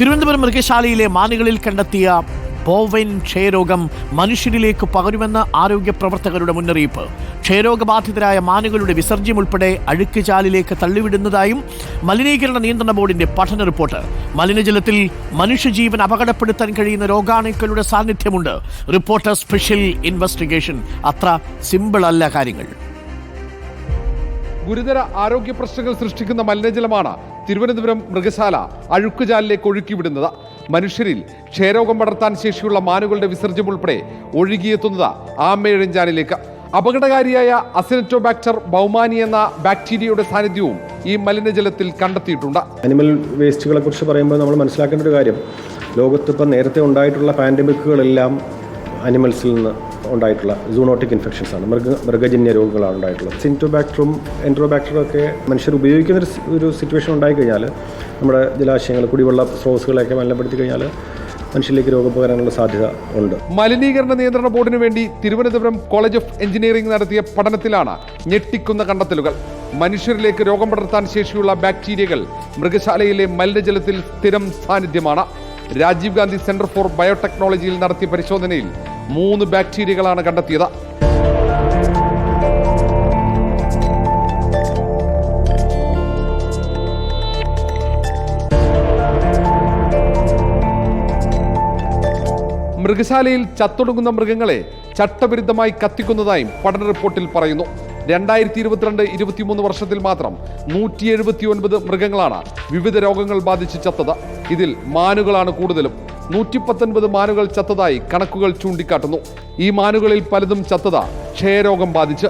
തിരുവനന്തപുരം മൃഗശാലയിലെ മാനുകളിൽ കണ്ടെത്തിയ ബോവൈൻ ക്ഷയരോഗം മനുഷ്യരിലേക്ക് പകരുമെന്ന് ആരോഗ്യ പ്രവർത്തകരുടെ മുന്നറിയിപ്പ്. ക്ഷയരോഗബാധിതരായ മാനുകളുടെ വിസർജ്യം ഉൾപ്പെടെ അഴുക്കുചാലിലേക്ക് തള്ളിവിടുന്നതായും മലിനീകരണ നിയന്ത്രണ ബോർഡിന്റെ പഠന റിപ്പോർട്ട്. മലിനജലത്തിൽ മനുഷ്യജീവൻ അപകടപ്പെടുത്താൻ കഴിയുന്ന രോഗാണുക്കളുടെ സാന്നിധ്യമുണ്ട്. Reporter special investigation. അത്ര സിമ്പിൾ അല്ല കാര്യങ്ങൾ. ഗുരുതര ആരോഗ്യ പ്രശ്നങ്ങൾ സൃഷ്ടിക്കുന്ന മലിനജലമാണ് തിരുവനന്തപുരം മൃഗശാല അഴുക്കുചാലിലേക്ക് ഒഴുക്കിവിടുന്നത്. മനുഷ്യരിൽ ക്ഷയരോഗം പടർത്താൻ ശേഷിയുള്ള മാനുകളുടെ വിസർജ്യം ഉൾപ്പെടെ ഒഴുകിയെത്തുന്നത് ആമേഴഞ്ചാലിലേക്ക്. അപകടകാരിയായ അസിനറ്റോബാക്ടർ ബൗമാനി എന്ന ബാക്ടീരിയയുടെ സാന്നിധ്യവും ഈ മലിനജലത്തിൽ കണ്ടെത്തിയിട്ടുണ്ട്. അനിമൽ വേസ്റ്റുകളെ കുറിച്ച് പറയുമ്പോൾ നമ്മൾ മനസ്സിലാക്കേണ്ട ഒരു കാര്യം. ലോകത്ത് ഇപ്പം നേരത്തെ ഉണ്ടായിട്ടുള്ള പാൻഡമിക്കുകളെല്ലാം അനിമൽസിൽ നിന്ന് ഉണ്ടായിട്ടുള്ള സൂണോട്ടിക് ഇൻഫെക്ഷൻസ് ആണ്. മൃഗ മൃഗജന്യ രോഗങ്ങളാണ് ഉണ്ടായിട്ടുള്ളത്. സിന്റോബാക്ടറും എൻട്രോബാക്ടറും ഒക്കെ മനുഷ്യർ ഉപയോഗിക്കുന്ന ഒരു സിറ്റുവേഷൻ ഉണ്ടായിക്കഴിഞ്ഞാൽ നമ്മുടെ ജലാശയങ്ങൾ കുടിവെള്ള സ്രോതസ്സുകളെയൊക്കെ മലിനപ്പെടുത്തി കഴിഞ്ഞാൽ മനുഷ്യരിലേക്ക് രോഗപകരാനുള്ള സാധ്യത ഉണ്ട്. മലിനീകരണ നിയന്ത്രണ ബോർഡിന് വേണ്ടി തിരുവനന്തപുരം കോളേജ് ഓഫ് എഞ്ചിനീയറിംഗ് നടത്തിയ പഠനത്തിലാണ് ഞെട്ടിക്കുന്ന കണ്ടെത്തലുകൾ. മനുഷ്യരിലേക്ക് രോഗം പടർത്താൻ ശേഷിയുള്ള ബാക്ടീരിയകൾ മൃഗശാലയിലെ മലിനജലത്തിൽ സ്ഥിരം സാന്നിധ്യമാണ്. രാജീവ് ഗാന്ധി സെന്റർ ഫോർ ബയോടെക്നോളജിയിൽ നടത്തിയ പരിശോധനയിൽ മൂന്ന് ബാക്ടീരിയകളാണ് കണ്ടെത്തിയത്. മൃഗശാലയിൽ ചത്തൊടുങ്ങുന്ന മൃഗങ്ങളെ ചട്ടവിരുദ്ധമായി കത്തിക്കുന്നതായും പഠന റിപ്പോർട്ടിൽ പറയുന്നു. രണ്ടായിരത്തി ഇരുപത്തിരണ്ട് ഇരുപത്തിമൂന്ന് വർഷത്തിൽ മാത്രം നൂറ്റി എഴുപത്തി ഒൻപത് മൃഗങ്ങളാണ് വിവിധ രോഗങ്ങൾ ബാധിച്ച് ചത്തത്. ഇതിൽ മാനുകളാണ് കൂടുതലും. നൂറ്റി പത്തൊൻപത് മാനുകൾ ചത്തതായി കണക്കുകൾ ചൂണ്ടിക്കാട്ടുന്നു. ഈ മാനുകളിൽ പലതും ചത്തത ക്ഷയരോഗം ബാധിച്ച്.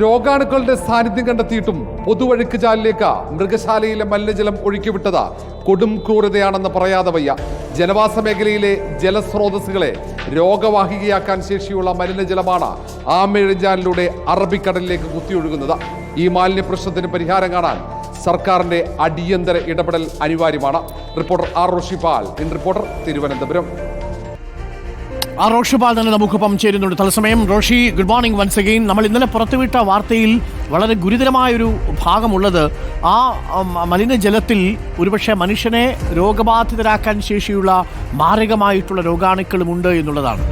രോഗാണുക്കളുടെ സാന്നിധ്യം കണ്ടെത്തിയിട്ടും പൊതുവഴുക്ക് ചാലിലേക്ക് മൃഗശാലയിലെ മലിനജലം ഒഴുക്കിവിട്ടത് കൊടും ക്രൂരതയാണെന്ന് പറയാതെ വയ്യ. ജനവാസ മേഖലയിലെ ജലസ്രോതസ്സുകളെ രോഗവാഹികയാക്കാൻ ശേഷിയുള്ള മലിനജലമാണ് ആമേഴഞ്ചാലിലൂടെ അറബിക്കടലിലേക്ക് കുത്തിയൊഴുകുന്നത്. ഈ മാലിന്യ പ്രശ്നത്തിന് പരിഹാരം കാണാൻ സർക്കാരിന്റെ അടിയന്തര ഇടപെടൽ അനിവാര്യമാണ്. Reporter R Roshipal in reporter Thiruvananthapuram. ആ റോഷിപാൽ തന്നെ നമുക്കൊപ്പം ചേരുന്നുണ്ട്. തത്സമയം Roshi good morning once again നമ്മൾ ഇന്നലെ പുറത്തുവിട്ട വാർത്തയിൽ വളരെ ഗുരുതരമായൊരു ഭാഗമുള്ളത് ആ മലിനജലത്തിൽ ഒരുപക്ഷെ മനുഷ്യനെ രോഗബാധിതരാക്കാൻ ശേഷിയുള്ള മാരകമായിട്ടുള്ള രോഗാണുക്കളുമുണ്ട് എന്നുള്ളതാണ്.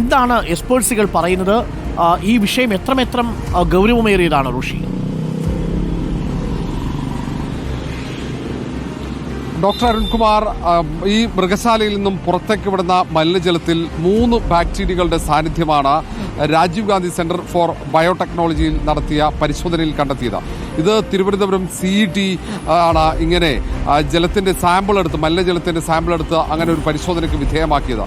എന്താണ് എക്സ്പേർട്സുകൾ പറയുന്നത്? ഈ വിഷയം എത്രമെത്രം ഗൗരവമേറിയതാണ് റോഷി? ഡോക്ടർ അരുൺകുമാർ ഈ മൃഗശാലയിൽ നിന്നും പുറത്തേക്ക് വിടുന്ന മലിനജലത്തിൽ മൂന്ന് ബാക്ടീരിയകളുടെ സാന്നിധ്യമാണ് രാജീവ് ഗാന്ധി സെന്റർ ഫോർ ബയോടെക്നോളജിയിൽ നടത്തിയ പരിശോധനയിൽ കണ്ടെത്തിയത്. ഇത് തിരുവനന്തപുരം സി ടി ആണ് ഇങ്ങനെ ജലത്തിന്റെ സാമ്പിൾ എടുത്ത് മലിനജലത്തിന്റെ സാമ്പിൾ എടുത്ത് അങ്ങനെ ഒരു പരിശോധനയ്ക്ക് വിധേയമാക്കിയത്.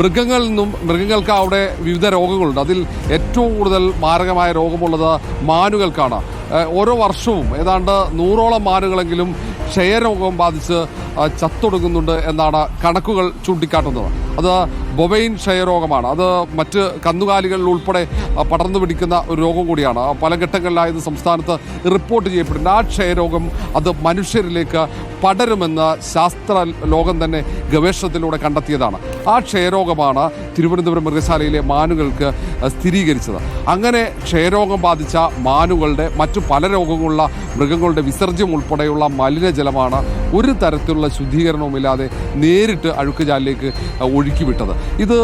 മൃഗങ്ങളിൽ നിന്നും മൃഗങ്ങൾക്ക് അവിടെ വിവിധ രോഗങ്ങളുണ്ട്. അതിൽ ഏറ്റവും കൂടുതൽ മാരകമായ രോഗമുള്ളത് മാനുകൾക്കാണ്. ഓരോ വർഷവും ഏതാണ്ട് നൂറോളം മാനുകളെങ്കിലും ക്ഷയരോഗം ബാധിച്ച് ചത്തൊടുങ്ങുന്നുണ്ട് എന്നാണ് കണക്കുകൾ ചൂണ്ടിക്കാട്ടുന്നത്. അത് ബൊബൈൻ ക്ഷയരോഗമാണ്. അത് മറ്റ് കന്നുകാലികളിൽ ഉൾപ്പെടെ പടർന്നു പിടിക്കുന്ന ഒരു രോഗം കൂടിയാണ്. പല ഘട്ടങ്ങളിലായത് സംസ്ഥാനത്ത് റിപ്പോർട്ട് ചെയ്യപ്പെട്ടിട്ടുണ്ട് ആ ക്ഷയരോഗം അത് മനുഷ്യരിലേക്ക് പടരുമെന്ന് ശാസ്ത്ര ലോകം തന്നെ ഗവേഷണത്തിലൂടെ കണ്ടെത്തിയതാണ്. ആ ക്ഷയരോഗമാണ് തിരുവനന്തപുരം മൃഗശാലയിലെ മാനുകൾക്ക് സ്ഥിരീകരിച്ചത്. അങ്ങനെ ക്ഷയരോഗം ബാധിച്ച മാനുകളുടെ മറ്റു പല രോഗങ്ങളുള്ള മൃഗങ്ങളുടെ വിസർജ്യം ഉൾപ്പെടെയുള്ള മലിനജലമാണ് ഒരു തരത്തിലുള്ള ശുദ്ധീകരണവുമില്ലാതെ നേരിട്ട് അഴുക്കുചാലിലേക്ക് ഒഴുക്കിവിട്ടത്. ഇത്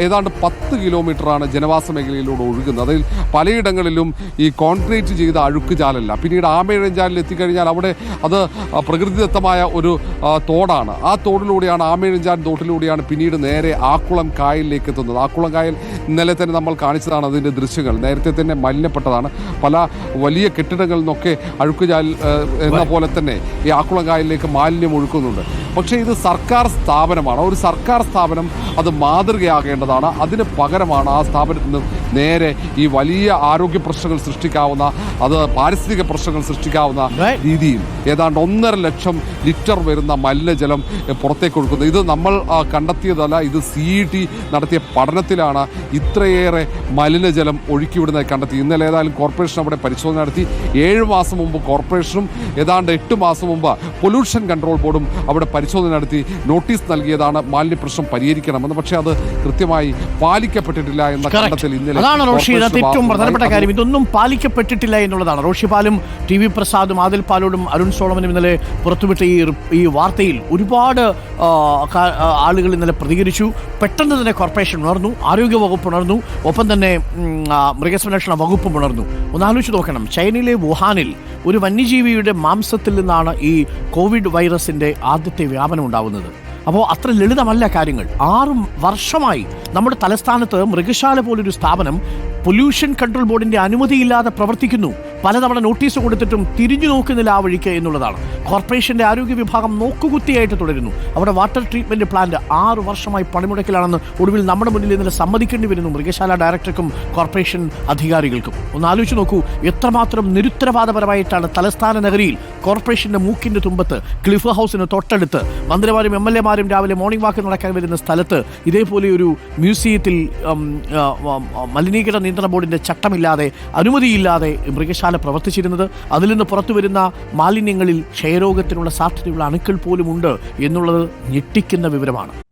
ഏതാണ്ട് പത്ത് കിലോമീറ്ററാണ് ജനവാസ മേഖലയിലൂടെ ഒഴുകുന്നത്. അതിൽ പലയിടങ്ങളിലും ഈ കോൺക്രീറ്റ് ചെയ്ത അഴുക്കുചാലല്ല. പിന്നീട് ആമയഴഞ്ചാലിൽ എത്തിക്കഴിഞ്ഞാൽ അവിടെ അത് ആ, പ്രകൃതിദത്തമായ ഒരു തോടാണ്. ആ തോടിലൂടെയാണ് ആമേഴിഞ്ചാൻ തോട്ടിലൂടെയാണ് പിന്നീട് നേരെ ആക്കുളം കായലിലേക്ക് എത്തുന്നത്. ആക്കുളം കായൽ ഇന്നലെ തന്നെ നമ്മൾ കാണിച്ചതാണ് അതിന്റെ ദൃശ്യങ്ങൾ. നേരത്തെ തന്നെ മലിനപ്പെട്ടതാണ്. പല വലിയ കെട്ടിടങ്ങളിൽ നിന്നൊക്കെ അഴുക്കുചാൽ എന്ന പോലെ തന്നെ ഈ ആക്കുളം കായലിലേക്ക് മാലിന്യം ഒഴുക്കുന്നുണ്ട്. പക്ഷേ ഇത് സർക്കാർ സ്ഥാപനമാണ്. ഒരു സർക്കാർ സ്ഥാപനം അത് മാതൃകയാകേണ്ടതാണ്. അതിന് പകരമാണ് ആ സ്ഥാപനത്തിൽ നിന്ന് നേരെ ഈ വലിയ ആരോഗ്യ പ്രശ്നങ്ങൾ സൃഷ്ടിക്കാവുന്ന അത് പാരിസ്ഥിതിക പ്രശ്നങ്ങൾ സൃഷ്ടിക്കാവുന്ന രീതിയിൽ ഏതാണ്ട് ഒന്നര ലക്ഷം ലിറ്റർ വരുന്ന മലിനജലം പുറത്തേക്ക് കൊടുക്കുന്നത് ഇത് നമ്മൾ കണ്ടെത്തിയതല്ല ഇത് സി ടി നടത്തിയ പഠനത്തിലാണ് ഇത്രയേറെ മലിനജലം ഒഴുക്കിവിടുന്നത് കണ്ടെത്തി ഇന്നലെ ഏതായാലും കോർപ്പറേഷൻ അവിടെ പരിശോധന നടത്തി. ഏഴ് മാസം മുമ്പ് കോർപ്പറേഷനും ഏതാണ്ട് എട്ട് മാസം മുമ്പ് പൊല്യൂഷൻ കൺട്രോൾ ബോർഡും അവിടെ പരിശോധന നടത്തി. നോട്ടീസ് നൽകിയതാണ് മാലിന്യ പ്രശ്നം പരിഹരിക്കണമെന്ന്. പക്ഷേ അത് കൃത്യമായി പാലിക്കപ്പെട്ടിട്ടില്ല എന്ന. കണ്ടെത്തൽ ഇന്നലെ അതാണ് റോഷി. ഇതിനകത്ത് കോർപ്പറേഷൻ ഏറ്റവും പ്രധാനപ്പെട്ട കാര്യം ഇതൊന്നും പാലിക്കപ്പെട്ടിട്ടില്ല എന്നുള്ളതാണ്. റോഷി പാലും ടി വി പ്രസാദും ആദിൽ പാലോടും അരുൺ സോളമനും ഇന്നലെ പുറത്തുവിട്ട ഈ ഈ വാർത്തയിൽ ഒരുപാട് ആളുകൾ ഇന്നലെ പ്രതികരിച്ചു. പെട്ടെന്ന് തന്നെ കോർപ്പറേഷൻ ഉണർന്നു ആരോഗ്യ വകുപ്പ് ഉണർന്നു ഒപ്പം തന്നെ മൃഗസംരക്ഷണ വകുപ്പും ഉണർന്നു. ഒന്ന് ആലോചിച്ച് നോക്കണം. ചൈനയിലെ വുഹാനിൽ ഒരു വന്യജീവിയുടെ മാംസത്തിൽ നിന്നാണ് ഈ കോവിഡ് വൈറസിന്റെ ആദ്യത്തെ വ്യാപനം ഉണ്ടാവുന്നത്. അപ്പോൾ അത്ര ലളിതമല്ല കാര്യങ്ങൾ. ആറ് വർഷമായി നമ്മുടെ തലസ്ഥാനത്ത് മൃഗശാല പോലൊരു സ്ഥാപനം പൊല്യൂഷൻ കൺട്രോൾ ബോർഡിന്റെ അനുമതിയില്ലാതെ പ്രവർത്തിക്കുന്നു. പലതവണ നോട്ടീസ് കൊടുത്തിട്ടും തിരിഞ്ഞു നോക്കുന്നില്ല ആ വഴിക്ക് എന്നുള്ളതാണ്. കോർപ്പറേഷന്റെ ആരോഗ്യ വിഭാഗം നോക്കുകുത്തിയായിട്ട് തുടരുന്നു. അവിടെ വാട്ടർ ട്രീറ്റ്മെന്റ് പ്ലാന്റ് ആറ് വർഷമായി പണിമുടക്കിലാണെന്ന് ഒടുവിൽ നമ്മുടെ മുന്നിൽ ഇന്നലെ സമ്മതിക്കേണ്ടി വരുന്നു. മൃഗശാല ഡയറക്ടർക്കും കോർപ്പറേഷൻ അധികാരികൾക്കും. ഒന്ന് ആലോചിച്ച് നോക്കൂ എത്രമാത്രം നിരുത്തരവാദപരമായിട്ടാണ് തലസ്ഥാന നഗരിയിൽ കോർപ്പറേഷന്റെ മൂക്കിന്റെ തുമ്പത്ത് ക്ലിഫ് ഹൗസിന് തൊട്ടടുത്ത് മന്ത്രിമാരും എം എൽ എമാരും രാവിലെ മോർണിംഗ് വാക്ക് നടക്കാൻ വരുന്ന സ്ഥലത്ത് ഇതേപോലെ ഒരു മ്യൂസിയത്തിൽ മലിനീകരണ നിയന്ത്രണ ബോർഡിന്റെ ചട്ടമില്ലാതെ അനുമതിയില്ലാതെ മൃഗശാല പ്രവർത്തിച്ചിരുന്നത്. അതിൽ നിന്ന് പുറത്തു വരുന്ന മാലിന്യങ്ങളിൽ ക്ഷയരോഗത്തിനുള്ള സാധ്യതയുള്ള അണുക്കൾ പോലും ഉണ്ട് എന്നുള്ളത് ഞെട്ടിക്കുന്ന വിവരമാണ്.